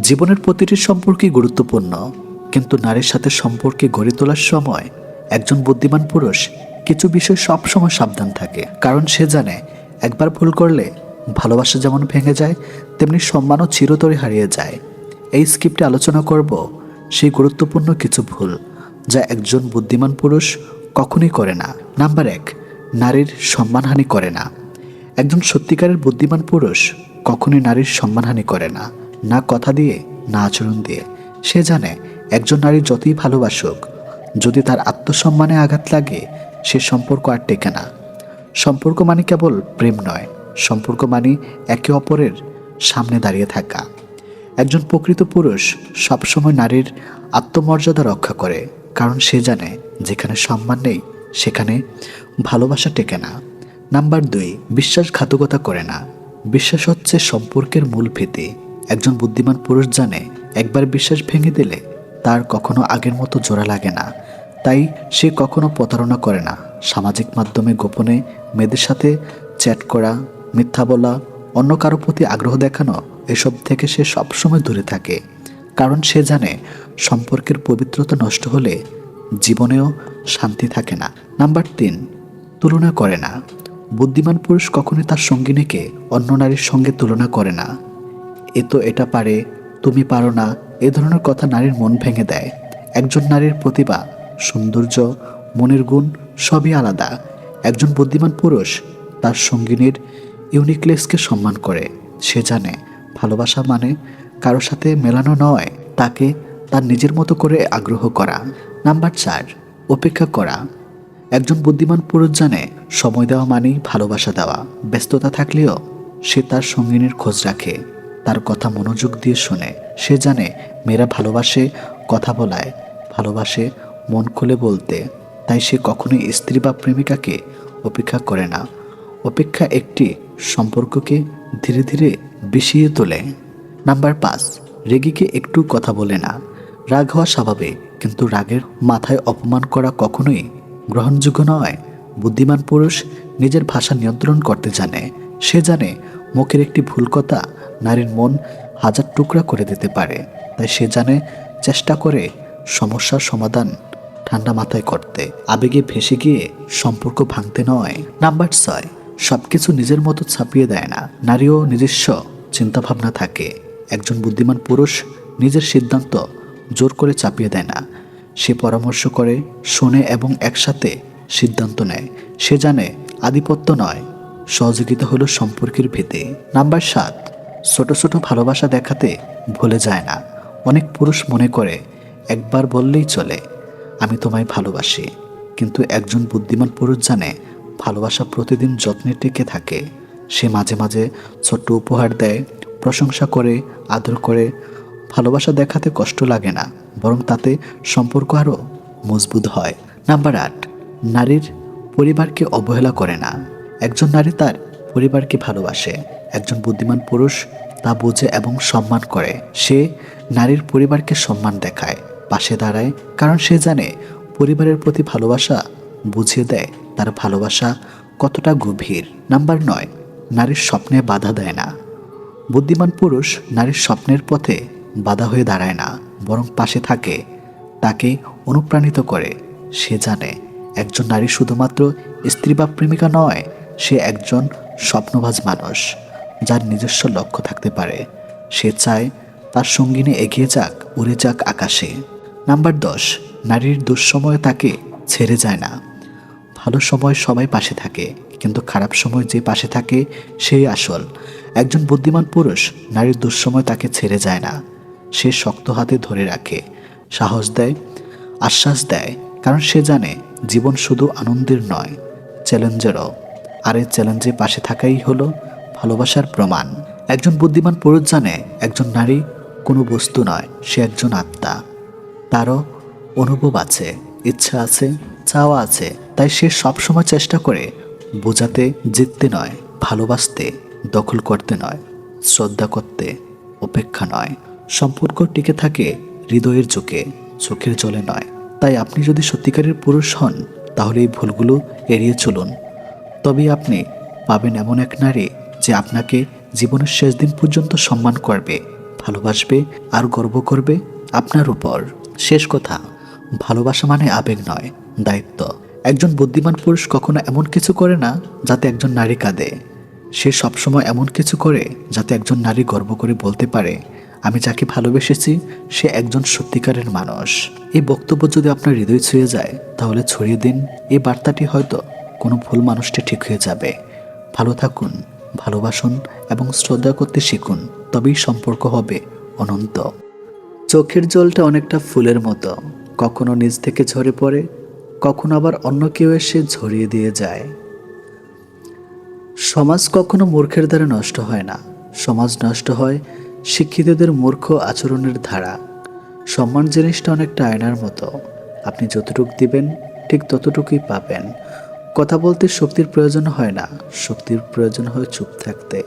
জীবনের প্রতিটি সম্পর্কই গুরুত্বপূর্ণ, কিন্তু নারীর সাথে সম্পর্কে গড়ে তোলার সময় একজন বুদ্ধিমান পুরুষ কিছু বিষয় সবসময় সাবধান থাকে। কারণ সে জানে, একবার ভুল করলে ভালোবাসা যেমন ভেঙে যায়, তেমনি সম্মানও চিরতরে হারিয়ে যায়। এই স্ক্রিপ্টে আলোচনা করব সেই গুরুত্বপূর্ণ কিছু ভুল যা একজন বুদ্ধিমান পুরুষ কখনই করে না। নাম্বার এক, নারীর সম্মানহানি করে না। একজন সত্যিকারের বুদ্ধিমান পুরুষ কখনোই নারীর সম্মানহানি করে না। না কথা দিয়ে, না আচরণ দিয়ে। সে জানে, একজন নারী যতই ভালোবাসুক, যদি তার আত্মসম্মানে আঘাত লাগে, সে সম্পর্ক আর টেকে না। সম্পর্ক মানে কেবল প্রেম নয়, সম্পর্ক মানে একে অপরের সামনে দাঁড়িয়ে থাকা। একজন প্রকৃত পুরুষ সবসময় নারীর আত্মমর্যাদা রক্ষা করে, কারণ সে জানে, যেখানে সম্মান নেই, সেখানে ভালোবাসা টেকে না। নাম্বার দুই, বিশ্বাসঘাতকতা করে না। বিশ্বাস হচ্ছে সম্পর্কের মূল ভিত্তি একজন বুদ্ধিমান পুরুষ জানে, একবার বিশ্বাস ভেঙে দিলে তার কখনো আগের মতো জোড়া লাগে না। তাই সে কখনো প্রতারণা করে না। সামাজিক মাধ্যমে গোপনে মেয়েদের সাথে চ্যাট করা, মিথ্যা বলা, অন্য কারও প্রতি আগ্রহ দেখানো, এসব থেকে সে সবসময় দূরে থাকে। কারণ সে জানে সম্পর্কের পবিত্রতা নষ্ট হলে জীবনেও শান্তি থাকে না। নাম্বার তিন, তুলনা করে না। বুদ্ধিমান পুরুষ কখনোই তার সঙ্গিনীকে অন্য নারীর সঙ্গে তুলনা করে না। এ তো এটা পারে, তুমি পারো না, এ ধরনের কথা নারীর মন ভেঙে দেয়। একজন নারীর প্রতিভা, সৌন্দর্য, মনের গুণ সবই আলাদা। একজন বুদ্ধিমান পুরুষ তার সঙ্গিনীর ইউনিকনেসকে সম্মান করে। সে জানে, ভালোবাসা মানে কারও সাথে মেলানো নয়, তাকে তার নিজের মতো করে আগ্রহ করা। নাম্বার চার, অপেক্ষা করা। একজন বুদ্ধিমান পুরুষ জানে, সময় দেওয়া মানেই ভালোবাসা দেওয়া। ব্যস্ততা থাকলেও সে তার সঙ্গিনীর খোঁজ রাখে। তার কথা মনোযোগ দিয়ে শোনে। সে জানে মেয়েরা ভালোবাসে, কথা বলায়, ভালোবাসে, মন খুলে বলতে। তাই সে কখনোই স্ত্রী বা প্রেমিকাকে অপেক্ষা করে না। অপেক্ষা একটি সম্পর্ককে ধীরে ধীরে বিষিয়ে তোলে। নাম্বার পাঁচ, রেগিকে একটু কথা বলে না। রাগ হওয়া স্বাভাবিক, কিন্তু রাগের মাথায় অপমান করা কখনোই গ্রহণযোগ্য নয়। বুদ্ধিমান পুরুষ নিজের ভাষা নিয়ন্ত্রণ করতে জানে। সে জানে মুখের একটি ভুল কথা নারীর মন হাজার টুকরা করে দিতে পারে। তাই সে জানে চেষ্টা করে সমস্যার সমাধান ঠান্ডা মাথায় করতে। আবেগে ভেসে গিয়ে সম্পর্ক ভাঙতে নয়। নাম্বার ছয়, সবকিছু নিজের মতো ছাপিয়ে দেয় না। নারীও নিজস্ব চিন্তাভাবনা থাকে। একজন বুদ্ধিমান পুরুষ নিজের সিদ্ধান্ত জোর করে চাপিয়ে দেয় না। সে পরামর্শ করে, শোনে এবং একসাথে সিদ্ধান্ত নেয়। সে জানে আধিপত্য নয়। সহযোগিতা হলো সম্পর্কের ভেতে নাম্বার সাত, ছোট ছোট ভালোবাসা দেখাতে ভুলে যায় না। অনেক পুরুষ মনে করে, একবার বললেই চলে, আমি তোমায় ভালোবাসি। কিন্তু একজন বুদ্ধিমান পুরুষ জানে, ভালোবাসা প্রতিদিন যত্নে টিকে থাকে। সে মাঝে মাঝে ছোট্ট উপহার দেয়, প্রশংসা করে, আদর করে। ভালোবাসা দেখাতে কষ্ট লাগে না, বরং তাতে সম্পর্ক আরও মজবুত হয়। নাম্বার আট, নারীর পরিবারকে অবহেলা করে না। একজন নারী তার পরিবারকে ভালোবাসে, একজন বুদ্ধিমান পুরুষ তা বোঝে এবং সম্মান করে। সে নারীর পরিবারকে সম্মান দেখায়, পাশে দাঁড়ায়, কারণ সে জানে পরিবারের প্রতি ভালোবাসা বুঝিয়ে দেয়, তার ভালোবাসা কতটা গভীর। নাম্বার নয়, নারীর স্বপ্নে বাধা দেয় না। বুদ্ধিমান পুরুষ নারীর স্বপ্নের পথে বাধা হয়ে দাঁড়ায় না, বরং পাশে থাকে, তাকে অনুপ্রাণিত করে। সে জানে, একজন নারী শুধুমাত্র স্ত্রী বা প্রেমিকা নয় সে একজন স্বপ্নবাজ মানুষ, যার নিজস্ব লক্ষ্য থাকতে পারে। সে চায় তার সঙ্গিনী এগিয়ে যাক, উড়ে যাক আকাশে। নাম্বার দশ, নারীর দুঃসময় তাকে ছেড়ে যায় না। ভালো সময় সবাই পাশে থাকে, কিন্তু খারাপ সময় যে পাশে থাকে, সেই আসল। একজন বুদ্ধিমান পুরুষ নারীর দুঃসময় তাকে ছেড়ে যায় না। সে শক্ত হাতে ধরে রাখে, সাহস দেয়, আশ্বাস দেয়, কারণ সে জানে জীবন শুধু আনন্দের নয়, চ্যালেঞ্জেরও। আর এই চ্যালেঞ্জে পাশে থাকাই হলো ভালোবাসার প্রমাণ। একজন বুদ্ধিমান পুরুষ জানে একজন নারী কোনো বস্তু নয়, সে একজন আত্মা। তারও অনুভব আছে, ইচ্ছা আছে, চাওয়া আছে, তাই সে সবসময় চেষ্টা করে বোঝাতে, জিততে নয়, ভালোবাসতে, দখল করতে নয়, শ্রদ্ধা করতে, অপেক্ষা নয়। সম্পর্ক টিকে থাকে হৃদয়ের চোখে, চোখের জলে নয়। তাই আপনি যদি সত্যিকারের পুরুষ হন, তাহলে এই ভুলগুলো এড়িয়ে চলুন। তবেই আপনি পাবেন এমন এক নারী যে আপনাকে জীবনের শেষ দিন পর্যন্ত সম্মান করবে, ভালোবাসবে আর গর্ব করবে আপনার উপর। শেষ কথা, ভালোবাসা মানে আবেগ নয়, দায়িত্ব। একজন বুদ্ধিমান পুরুষ কখনো এমন কিছু করে না যাতে একজন নারী কাঁদে। সে সবসময় এমন কিছু করে যাতে একজন নারী গর্ব করে বলতে পারে, আমি যাকে ভালোবেসেছি, সে একজন সত্যিকারের মানুষ। এই বক্তব্য যদি আপনার হৃদয় ছুঁয়ে যায়, তাহলে ছড়িয়ে দিন। এই বার্তাটি হয়তো কোনো ভুল মানুষটি ঠিক হয়ে যাবে। ভালো থাকুন, ভালোবাসুন এবং শ্রদ্ধা করতে শিখুন, তবেই সম্পর্ক হবে অনন্ত। চোখের জলটা অনেকটা ফুলের মতো, কখনো নিজ থেকে ঝরে পড়ে, কখনো আবার অন্য কেউ এসে ঝরিয়ে দিয়ে যায়। সমাজ কখনো মূর্খের দ্বারা নষ্ট হয় না। সমাজ নষ্ট হয় শিক্ষিতদের মূর্খ আচরণের ধারা। সম্মান জিনিসটা অনেকটা আয়নার মতো। আপনি যতটুকু দিবেন, ঠিক ততটুকুই পাবেন। কথা বলতে শক্তির প্রয়োজন হয় না, শক্তির প্রয়োজন হয় চুপ থাকতে।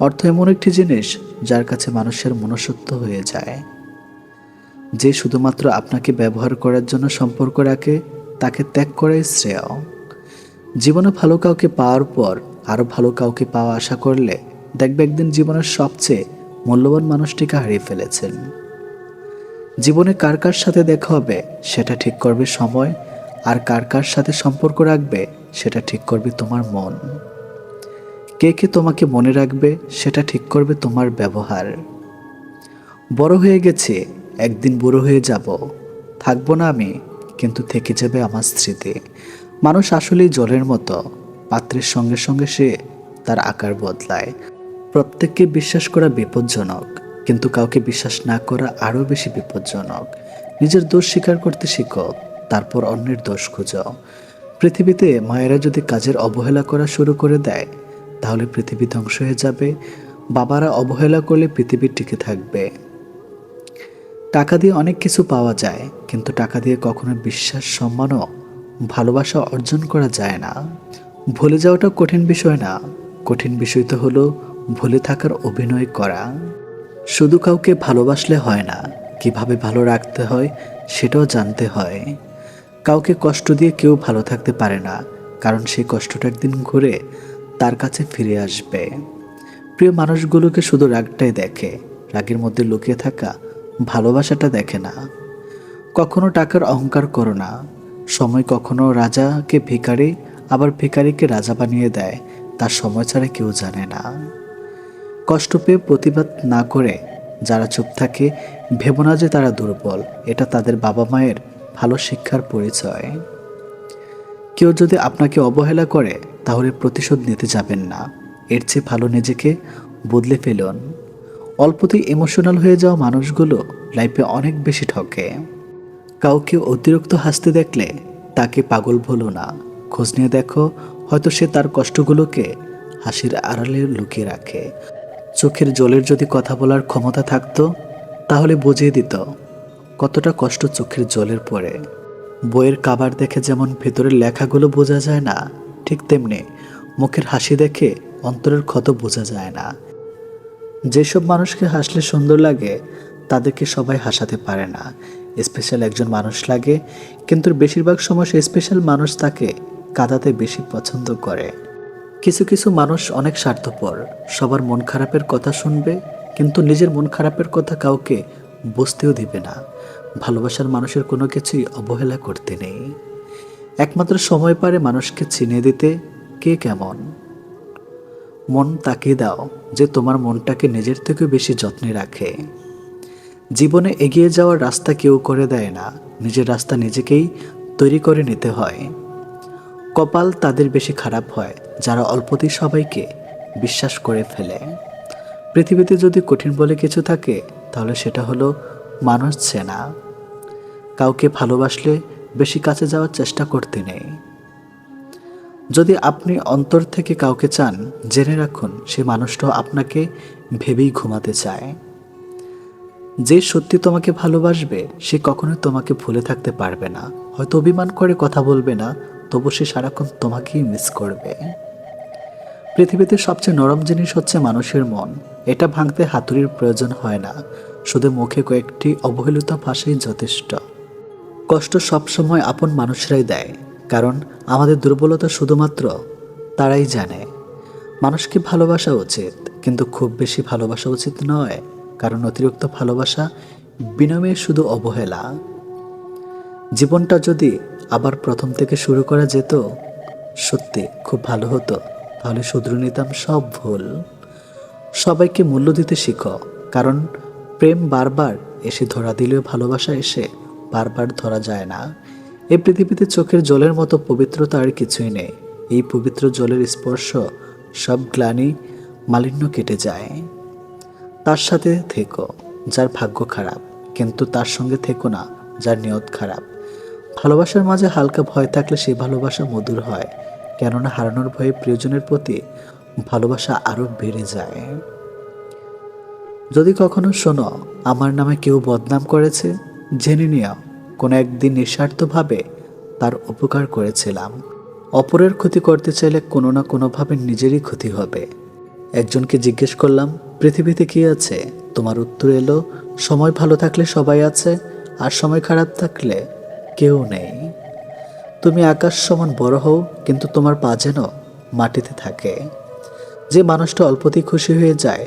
অর্থ এমন একটি জিনিস যার কাছে মানুষের মনসত্ব হয়ে যায়। যে শুধুমাত্র আপনাকে ব্যবহার করার জন্য সম্পর্ক রাখে, তাকে ত্যাগ করাই শ্রেয়। জীবনে ভালো কাউকে পাওয়ার পর আরও ভালো কাউকে পাওয়া আশা করলে দেখবে একদিন জীবনের সবচেয়ে মূল্যবান মানুষটিকে হারিয়ে ফেলেছেন। জীবনে কার কার সাথে দেখা হবে, সেটা ঠিক করবে সময় আর কার কার সাথে সম্পর্ক রাখবে, সেটা ঠিক করবে তোমার মন। কে কে তোমাকে মনে রাখবে, সেটা ঠিক করবে তোমার ব্যবহার। বড় হয়ে গেছে, একদিন বুড়ো হয়ে যাব। থাকব না আমি, কিন্তু থেকে যাবে আমার স্মৃতি। মানুষ আসলেই জলের মতো, পাত্রের সঙ্গে সঙ্গে সে তার আকার বদলায়। প্রত্যেককে বিশ্বাস করা বিপজ্জনক, কিন্তু কাউকে বিশ্বাস না করা আরও বেশি বিপজ্জনক। নিজের দোষ স্বীকার করতে শিখো। তারপর অন্যের দোষ খুঁজো। পৃথিবীতে মায়েরা যদি কাজের অবহেলা করা শুরু করে দেয়, তাহলে পৃথিবী ধ্বংস হয়ে যাবে। বাবারা অবহেলা করলে পৃথিবী টিকে থাকবে। টাকা দিয়ে অনেক কিছু পাওয়া যায়, কিন্তু টাকা দিয়ে কখনো বিশ্বাস সম্মান ও ভালোবাসা অর্জন করা যায় না। ভুলে যাওয়াটা কঠিন বিষয় না। কঠিন বিষয় তো হলো ভুলে থাকার অভিনয় করা। শুধু কাউকে ভালোবাসলে হয় না, কীভাবে ভালো রাখতে হয় সেটাও জানতে হয়। কাউকে কষ্ট দিয়ে কেউ ভালো থাকতে পারে না, কারণ সেই কষ্টটা একদিন ঘুরে তার কাছে ফিরে আসবে। প্রিয় মানুষগুলোকে শুধু রাগটাই দেখে, রাগের মধ্যে লুকিয়ে থাকা ভালোবাসাটা দেখে না। কখনো টাকার অহংকার করো না। সময় কখনো রাজাকে ভিখারি, আবার ভিখারিকে রাজা বানিয়ে দেয় তার সময় ছাড়া কেউ জানে না। কষ্ট পেয়ে প্রতিবাদ না করে যারা চুপ থাকে, ভেবো না যে তারা দুর্বল, এটা তাদের বাবা মায়ের ভালো শিক্ষার পরিচয়। কেউ যদি আপনাকে অবহেলা করে, তাহলে প্রতিশোধ নিতে যাবেন না। এর চেয়ে ভালো নিজেকে বদলে ফেলুন। অল্পতেই ইমোশনাল হয়ে যাওয়া মানুষগুলো লাইফে অনেক বেশি ঠকে। কাউকে অতিরিক্ত হাসতে দেখলে তাকে পাগল ভুলো না। খোঁজ নিয়ে দেখো, হয়তো সে তার কষ্টগুলোকে হাসির আড়ালে লুকিয়ে রাখে। চোখের জলের যদি কথা বলার ক্ষমতা থাকতো, তাহলে বুঝিয়ে দিত কতটা কষ্ট চোখের জলের পরে। বইয়ের কাবার দেখে যেমন ভেতরের লেখাগুলো বোঝা যায় না, ঠিক তেমনি মুখের হাসি দেখে অন্তরের ক্ষত বোঝা যায় না। যেসব মানুষকে হাসলে সুন্দর লাগে, তাদেরকে সবাই হাসাতে পারে না। স্পেশাল একজন মানুষ লাগে, কিন্তু বেশিরভাগ সময় স্পেশাল মানুষ তাকে কাঁদাতে বেশি পছন্দ করে। কিছু কিছু মানুষ অনেক স্বার্থপর, সবার মন খারাপের কথা শুনবে, কিন্তু নিজের মন খারাপের কথা কাউকে বুঝতেও দিবে না। ভালোবাসার মানুষের কোনো কিছুই অবহেলা করতে নেই। একমাত্র সময় পারে মানুষকে চিনে দিতে কে কেমন। মন তাকিয়ে দাও যে তোমার মনটাকে নিজের থেকে বেশি যত্নে রাখে। জীবনে এগিয়ে যাওয়ার রাস্তা কেউ করে দেয় না, নিজের রাস্তা নিজেকেই তৈরি করে নিতে হয়। কপাল তাদের বেশি খারাপ হয়, যারা অল্পতেই সবাইকে বিশ্বাস করে ফেলে। পৃথিবীতে যদি কঠিন বলে কিছু থাকে, তাহলে সেটা হলো মানুষ চেনা। কাউকে ভালোবাসলে বেশি কাছে যাওয়ার চেষ্টা করতে নেই। যদি আপনি অন্তর থেকে কাউকে চান, জেনে রাখুন, সে মানুষটাও আপনাকে ভেবেই ঘুমাতে চায়। যে সত্যি তোমাকে ভালোবাসবে, সে কখনো তোমাকে ভুলে থাকতে পারবে না। হয়তো অভিমান করে কথা বলবে না, তবু সে সারাক্ষণ তোমাকেই মিস করবে। পৃথিবীতে সবচেয়ে নরম জিনিস হচ্ছে মানুষের মন। এটা ভাঙতে হাতুড়ির প্রয়োজন হয় না। শুধু মুখে কয়েকটি অবহেলিত ভাষাই যথেষ্ট। কষ্ট সবসময় আপন মানুষরাই দেয়, কারণ আমাদের দুর্বলতা শুধুমাত্র তারাই জানে। মানুষকে ভালোবাসা উচিত, কিন্তু খুব বেশি ভালোবাসা উচিত নয়, কারণ অতিরিক্ত ভালোবাসা বিনিময়ে শুধু অবহেলা। জীবনটা যদি আবার প্রথম থেকে শুরু করা যেত, সত্যি খুব ভালো হতো। তাহলে শুধরে নিতাম সব ভুল। সবাইকে মূল্য দিতে শিখো, কারণ প্রেম বারবার এসে ধরা দিলেও ভালোবাসা এসে বারবার ধরা যায় না। এই পৃথিবীতে চোখের জলের মতো পবিত্রতা আর কিছুই নেই। এই পবিত্র জলের স্পর্শ সব গ্লানি মালিন্য কেটে যায়। তার সাথে থেকো, যার ভাগ্য খারাপ, কিন্তু তার সঙ্গে থেকো না, যার নিয়ত খারাপ। ভালোবাসার মাঝে হালকা ভয় থাকলে সেই ভালোবাসা মধুর হয়, কেননা হারানোর ভয়ে প্রিয়জনের প্রতি ভালোবাসা আরও বেড়ে যায়। যদি কখনো শোনো, আমার নামে কেউ বদনাম করেছে, জেনে নিও, কোনো একদিন নিঃস্বার্থভাবে তার উপকার করেছিলাম। অপরের ক্ষতি করতে চাইলে কোনো না কোনোভাবে নিজেরই ক্ষতি হবে। একজনকে জিজ্ঞেস করলাম, পৃথিবীতে কি আছে? তোমার উত্তর এলো, সময় ভালো থাকলে সবাই আছে, আর সময় খারাপ থাকলে কেউ নেই। তুমি আকাশ সমান বড় হও, কিন্তু তোমার পা যেন মাটিতে থাকে। যে মানুষটা অল্পতেই খুশি হয়ে যায়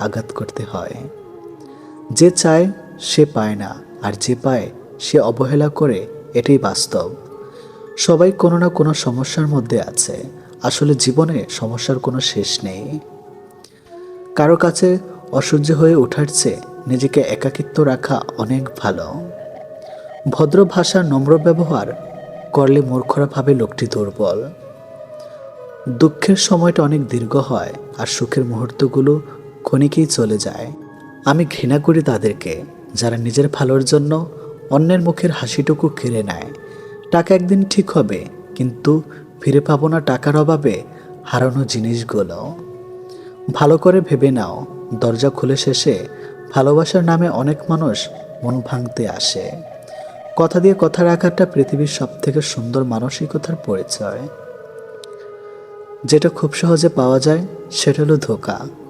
আঘাত করতে হয়। যে চায়, সে পায় না, আর যে পায়, সে অবহেলা করে, এটাই বাস্তব। সবাই কোনো না কোনো সমস্যার মধ্যে আছে। আসলে জীবনে সমস্যার কোনো শেষ নেই। কারও কাছে অসহ্য হয়ে ওঠার চেয়ে নিজেকে একাকিত্ব রাখা অনেক ভালো। ভদ্র ভাষার নম্র ব্যবহার করলে মূর্খরা ভাবে লোকটি দুর্বল। দুঃখের সময়টা অনেক দীর্ঘ হয়, আর সুখের মুহূর্তগুলো ক্ষণিকেই চলে যায়। আমি ঘৃণা করি তাদেরকে, যারা নিজের ভালোর জন্য অন্যের মুখের হাসিটুকু কেড়ে নেয়। টাকা একদিন ঠিক হবে, কিন্তু ফিরে পাবো না টাকার অভাবে হারানো জিনিসগুলো। ভালো করে ভেবে নাও, দরজা খুলে শেষে ভালোবাসার নামে অনেক মানুষ মন ভাঙতে আসে। কথা দিয়ে কথা রাখাটা পৃথিবীর সব থেকে সুন্দর মানসিকতার পরিচয়। যেটা খুব সহজে পাওয়া যায়, সেটা হলো ধোকা।